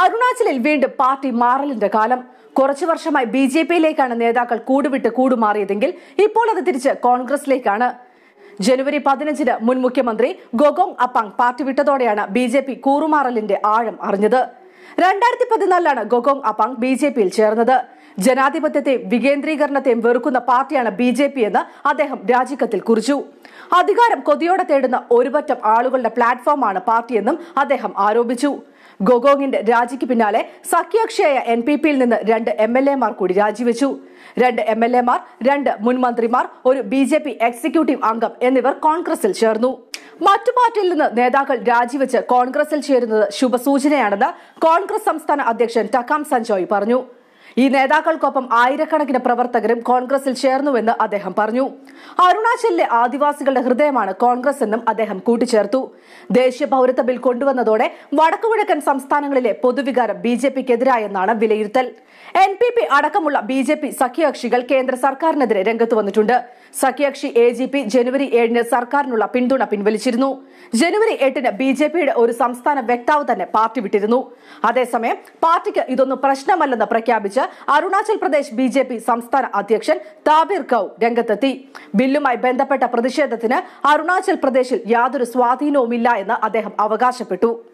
അരുണാചലിൽ വീണ്ടും പാർട്ടി മാറലിന്റെ കാലം. കുറച്ചു വർഷമായി ബി ജെ പിയിലേക്കാണ് നേതാക്കൾ കൂടുവിട്ട് കൂടുമാറിയതെങ്കിൽ ഇപ്പോൾ അത് തിരിച്ച് കോൺഗ്രസിലേക്കാണ്. ജനുവരി പതിനഞ്ചിന് മുൻ മുഖ്യമന്ത്രി ഗോഗോങ് അപ്പാങ് പാർട്ടി വിട്ടതോടെയാണ് ബി ജെ പി കൂറുമാറലിന്റെ ആഴം അറിഞ്ഞത്. രണ്ടായിരത്തി പതിനാലിലാണ് ഗോഗോങ് അപ്പാങ് ബി ജെ പിയിൽ ചേർന്നത്. ജനാധിപത്യത്തെയും വികേന്ദ്രീകരണത്തെയും വെറുക്കുന്ന പാർട്ടിയാണ് ബി ജെ പി എന്ന് അദ്ദേഹം രാജിക്കത്തിൽ കുറിച്ചു. അധികാരം കൊതിയോടെ തേടുന്ന ഒരുപറ്റം ആളുകളുടെ പ്ലാറ്റ്ഫോമാണ് പാർട്ടിയെന്നും അദ്ദേഹം ആരോപിച്ചു. ഗോഗോങ്ങിന്റെ രാജിക്ക് പിന്നാലെ സഖ്യകക്ഷിയായ എൻ പി പിയിൽ നിന്ന് രണ്ട് എം എൽ എമാർ കൂടി രാജിവെച്ചു. രണ്ട് എം എൽ എമാർ രണ്ട് മുൻമന്ത്രിമാർ ഒരു ബി ജെ പി എക്സിക്യൂട്ടീവ് അംഗം എന്നിവർ കോൺഗ്രസിൽ ചേർന്നു. മറ്റു പാർട്ടിയിൽ നിന്ന് നേതാക്കൾ രാജിവെച്ച് കോൺഗ്രസിൽ ചേരുന്നത് ശുഭസൂചനയാണെന്ന് കോൺഗ്രസ് സംസ്ഥാന അധ്യക്ഷൻ ടക്കാം സഞ്ജോയ് പറഞ്ഞു. ഈ നേതാക്കൾക്കൊപ്പം ആയിരക്കണക്കിന് പ്രവർത്തകരും കോൺഗ്രസിൽ ചേർന്നുവെന്ന് അദ്ദേഹം പറഞ്ഞു. അരുണാചലിലെ ആദിവാസികളുടെ ഹൃദയമാണ് കോൺഗ്രസ് എന്നും അദ്ദേഹം കൂട്ടിച്ചേർത്തു. ദേശീയ പൌരത്വ ബിൽ കൊണ്ടുവന്നതോടെ വടക്കുകിഴക്കൻ സംസ്ഥാനങ്ങളിലെ പൊതുവികാരം ബി ജെ പിക്കെതിരായെന്നാണ് വിലയിരുത്തൽ. എൻ പി പി അടക്കമുള്ള ബി ജെ പി സഖ്യകക്ഷികൾ കേന്ദ്ര സർക്കാരിനെതിരെ രംഗത്ത് വന്നിട്ടുണ്ട്. സഖ്യകക്ഷി എ ജി പി ജനുവരി ഏഴിന് സർക്കാരിനുള്ള പിന്തുണ പിൻവലിച്ചിരുന്നു. ജനുവരി എട്ടിന് ബി ജെ പിയുടെ ഒരു സംസ്ഥാന വക്താവ് തന്നെ പാർട്ടി വിട്ടിരുന്നു. അതേസമയം പാർട്ടിക്ക് ഇതൊന്നും പ്രശ്നമല്ലെന്ന് പ്രഖ്യാപിച്ച് Arunachal Pradesh B J P സംസ്ഥാന അധ്യക്ഷൻ താബിർ കൌ രംഗത്തെത്തി. ബില്ലുമായി ബന്ധപ്പെട്ട പ്രതിഷേധത്തിന് അരുണാചൽ പ്രദേശിൽ യാതൊരു സ്വാധീനവുമില്ല എന്ന് അദ്ദേഹം അവകാശപ്പെട്ടു.